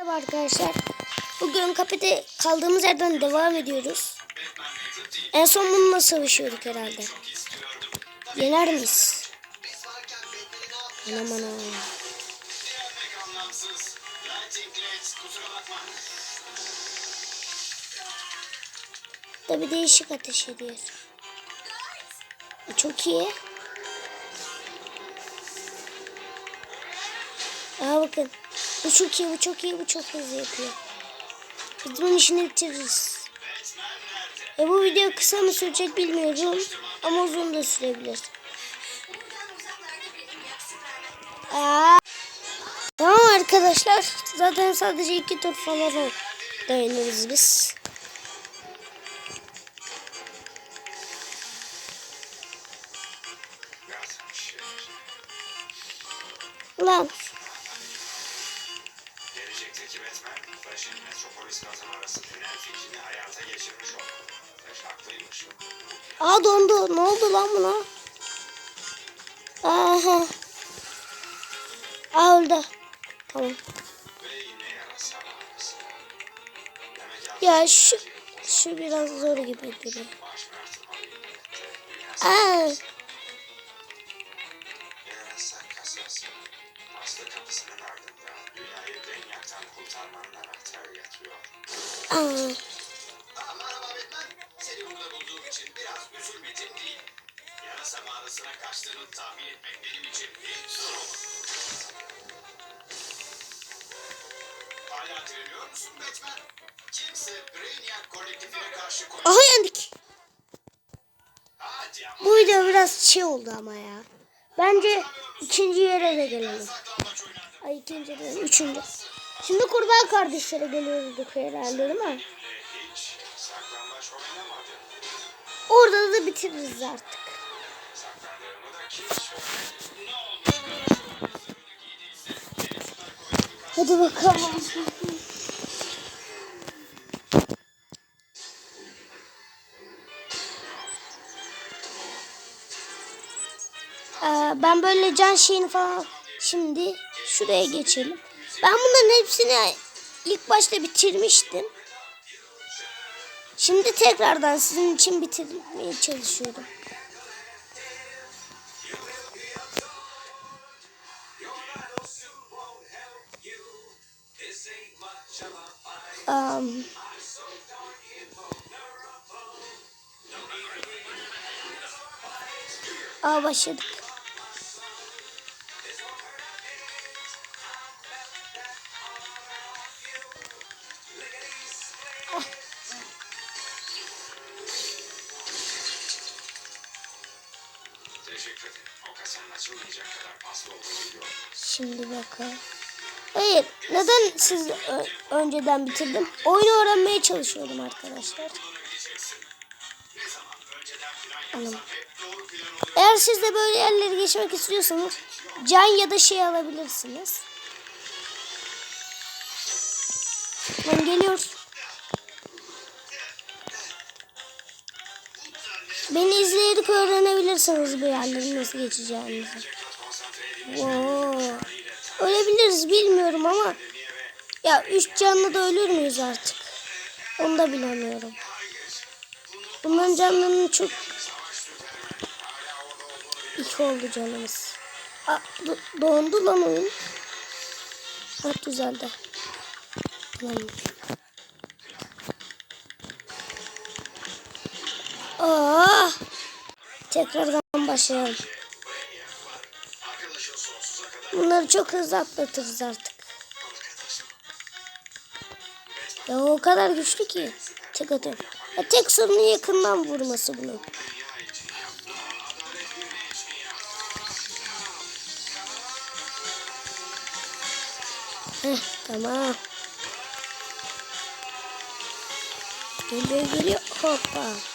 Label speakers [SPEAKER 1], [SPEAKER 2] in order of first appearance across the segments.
[SPEAKER 1] Merhaba arkadaşlar. Bugün kafede kaldığımız yerden devam ediyoruz. En son bununla savaşıyorduk herhalde. Yener miyiz? Anam anam. Da bir değişik ateş ediyor. Bu Çok iyi. Aa bakın. Bu çok iyi, bu çok iyi, bu çok hızlı yapıyor. Biz bunun işini bitiririz. E bu video kısa mı sürecek bilmiyorum. Ama uzun da sürebilir. Aa. Tamam arkadaşlar. Zaten sadece iki tur falan dayanırız biz.
[SPEAKER 2] Metropolis kazan arası tünel fikrini hayata geçirmiş olmalı. Flash haklıymış.
[SPEAKER 1] Aa dondu. Ne oldu lan buna? Aha. Aa öldü. Tamam. Ya şu şu biraz zor gibi
[SPEAKER 2] mertebeli.
[SPEAKER 1] Aa.
[SPEAKER 2] Aslı kapısının ardında dünyayı Brainiac'tan kurtarmanın anahtarı yatıyor.
[SPEAKER 1] Aa.
[SPEAKER 2] Merhaba Batman. Seni burada bulduğum için biraz üzülmedim değil. Yarasa mağarasına kaçtığını tahmin etmek benim için zor olmadı. Hala direniyor musun Batman? Kimse Brainiac kolektifine karşı konuş...
[SPEAKER 1] Aha yendik. Bu video biraz şey oldu ama ya. Bence ikinci yere de gelelim. Ay ikinci değil, üçüncü. Şimdi kurbağa kardeşlere geliyorduk herhalde değil mi? Orada da bitiririz artık. Hadi bakalım. Ee, ben böyle can şeyini falan şimdi şuraya geçelim. Ben bunların hepsini ilk başta bitirmiştim. Şimdi tekrardan sizin için bitirmeye çalışıyorum. Um, Aa başladık.
[SPEAKER 2] Teşekkür ederim. O kasanın açılmayacak kadar paslı olduğunu biliyorum.
[SPEAKER 1] Şimdi bakalım. Hayır. Neden siz önceden bitirdim? Oyunu öğrenmeye çalışıyordum arkadaşlar. Anladım. Eğer siz de böyle yerlere geçmek istiyorsanız can ya da şey alabilirsiniz. Lan geliyor. Beni izleyerek öğrenebilirsiniz bu yerleri nasıl geçeceğinizi. Oo. Ölebiliriz bilmiyorum ama ya üç canlı da ölür müyüz artık? Onu da bilemiyorum. Bunların canlarının çok iki oldu canımız. Aa, do- dondu lan oyun. Ha düzeldi. Tamam. Tekrardan başlayalım. Bunları çok hızlı atlatırız artık. Ya o kadar güçlü ki. Tek atıyor. Ya tek sorunu yakından vurması bunun. Heh, tamam. Geliyor geliyor. Hoppa.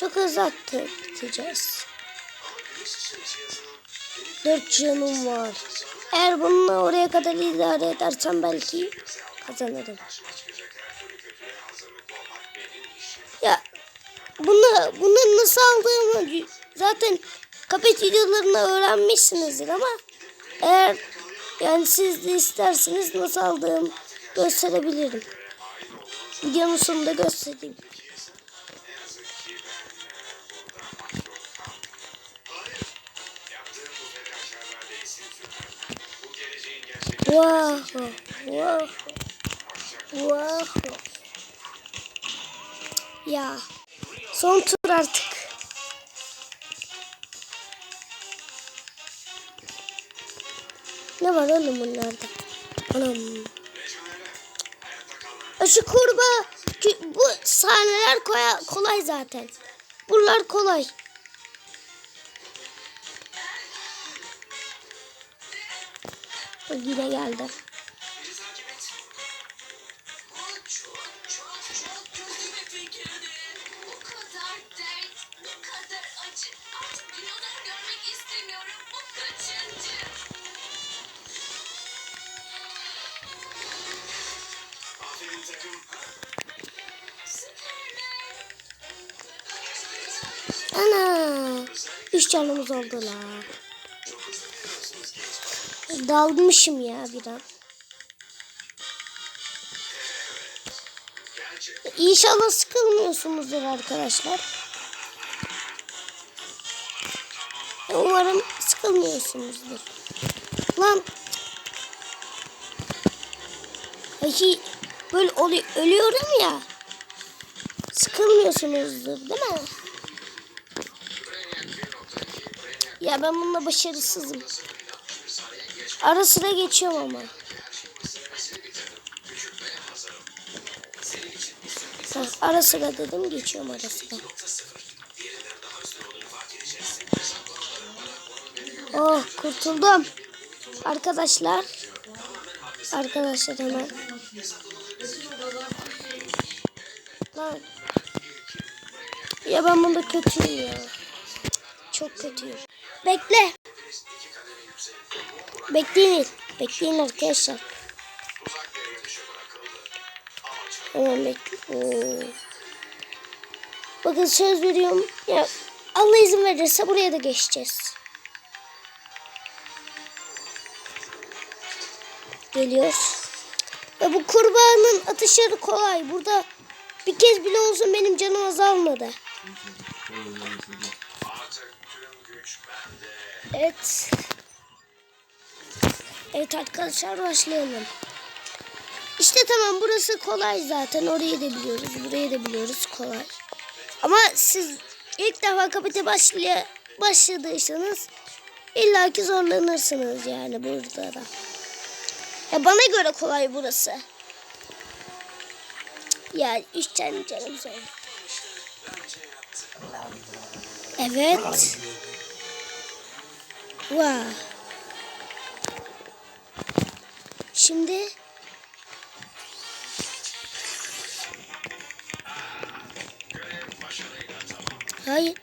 [SPEAKER 1] Çok hızlı attık. Biteceğiz. Dört canım var. Eğer bununla oraya kadar idare edersem belki kazanırım. Ya bunu bunu nasıl aldığımı zaten Kapet videolarını öğrenmişsinizdir ama eğer yani siz de isterseniz nasıl aldığım gösterebilirim. Videonun sonunda göstereyim. Wow. Wow. Wow. Ya. Son tur artık. Ne var oğlum bunlarda? Anam. E Şu kurbağa ki- bu sahneler kolay zaten. Bunlar kolay.
[SPEAKER 2] Takım.
[SPEAKER 3] Süpermen.
[SPEAKER 1] Ana. Üç canımız oldu la. Dalmışım ya bir an.
[SPEAKER 2] Gerçekten
[SPEAKER 1] İnşallah sıkılmıyorsunuzdur arkadaşlar. Umarım sıkılmıyorsunuzdur. Lan. Ay, böyle oluyor, ölüyorum ya. Sıkılmıyorsunuzdur değil mi? Ya ben bununla başarısızım. Ara sıra geçiyorum ama. Ha, ara sıra dedim geçiyorum ara sıra. Oh kurtuldum. Arkadaşlar. Arkadaşlar hemen. Lan. Ya ben bunda kötüyüm ya. Çok kötüyüm. Bekle. Bekleyin. Bekleyin arkadaşlar. Hemen bekle. Oo. Bakın söz veriyorum. Ya Allah izin verirse buraya da geçeceğiz. Geliyor. Ve bu kurbağanın atışları kolay. Burada bir kez bile olsun benim canım azalmadı. Evet. Evet arkadaşlar başlayalım. İşte tamam burası kolay zaten. Orayı da biliyoruz. Burayı da biliyoruz kolay. Ama siz ilk defa kapite başlaya, başladıysanız illaki zorlanırsınız yani burada da. Ya bana göre kolay burası. Ya üç tane canım zor. Evet. Wow. Şimdi hayır.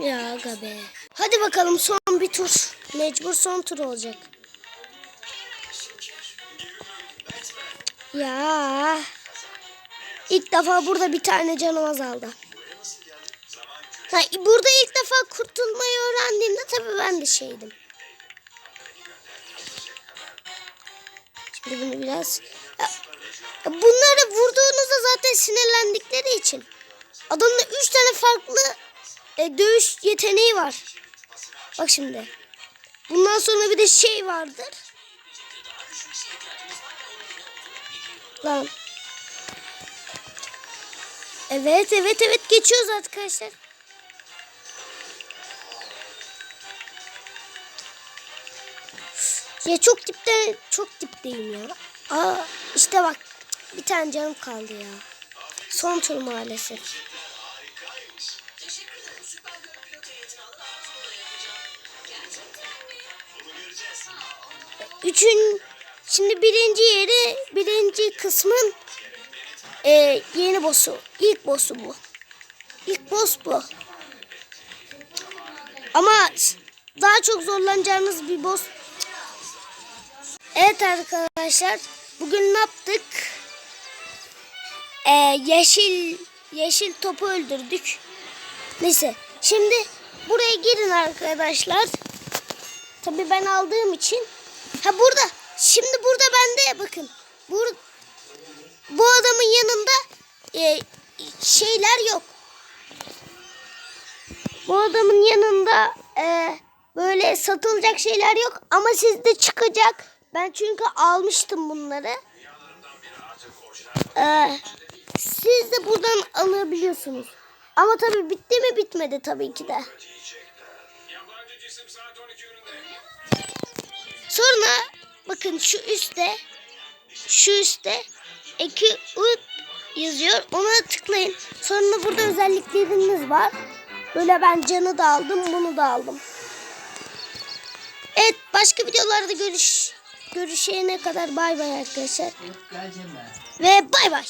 [SPEAKER 1] Ya aga be. Hadi bakalım son bir tur. Mecbur son tur olacak. Ya. İlk defa burada bir tane canım azaldı. Ha, burada ilk defa kurtulmayı öğrendiğimde tabii ben de şeydim. Şimdi bunu biraz... Ya, bunları vurduğunuzda zaten sinirlendikleri için. Adamda üç tane farklı e, dövüş yeteneği var. Bak şimdi. Bundan sonra bir de şey vardır. Lan. Evet evet evet geçiyoruz arkadaşlar. Ya çok dipte çok dipteyim ya. Aa işte bak bir tane canım kaldı ya. Son tur maalesef. Üçün şimdi birinci yeri birinci kısmın e, yeni boss'u. İlk boss'u bu. İlk boss bu. Ama daha çok zorlanacağınız bir boss. Evet arkadaşlar. Bugün ne yaptık? E, yeşil yeşil topu öldürdük. Neyse. Şimdi buraya girin arkadaşlar. Tabii ben aldığım için. Ha burada. Şimdi burada bende bakın. Bur bu adamın yanında e, şeyler yok. Bu adamın yanında e, böyle satılacak şeyler yok ama sizde çıkacak. Ben çünkü almıştım bunları. E, siz de buradan alabiliyorsunuz. Ama tabii bitti mi bitmedi tabii ki de.
[SPEAKER 2] Yabancı cisim saat 12 yönünde.
[SPEAKER 1] Sonra bakın şu üstte şu üstte eki ut yazıyor. Ona tıklayın. Sonra burada özellikleriniz var. Böyle ben canı da aldım, bunu da aldım. Evet, başka videolarda görüş görüşene kadar bay bay arkadaşlar. Ve bay bay.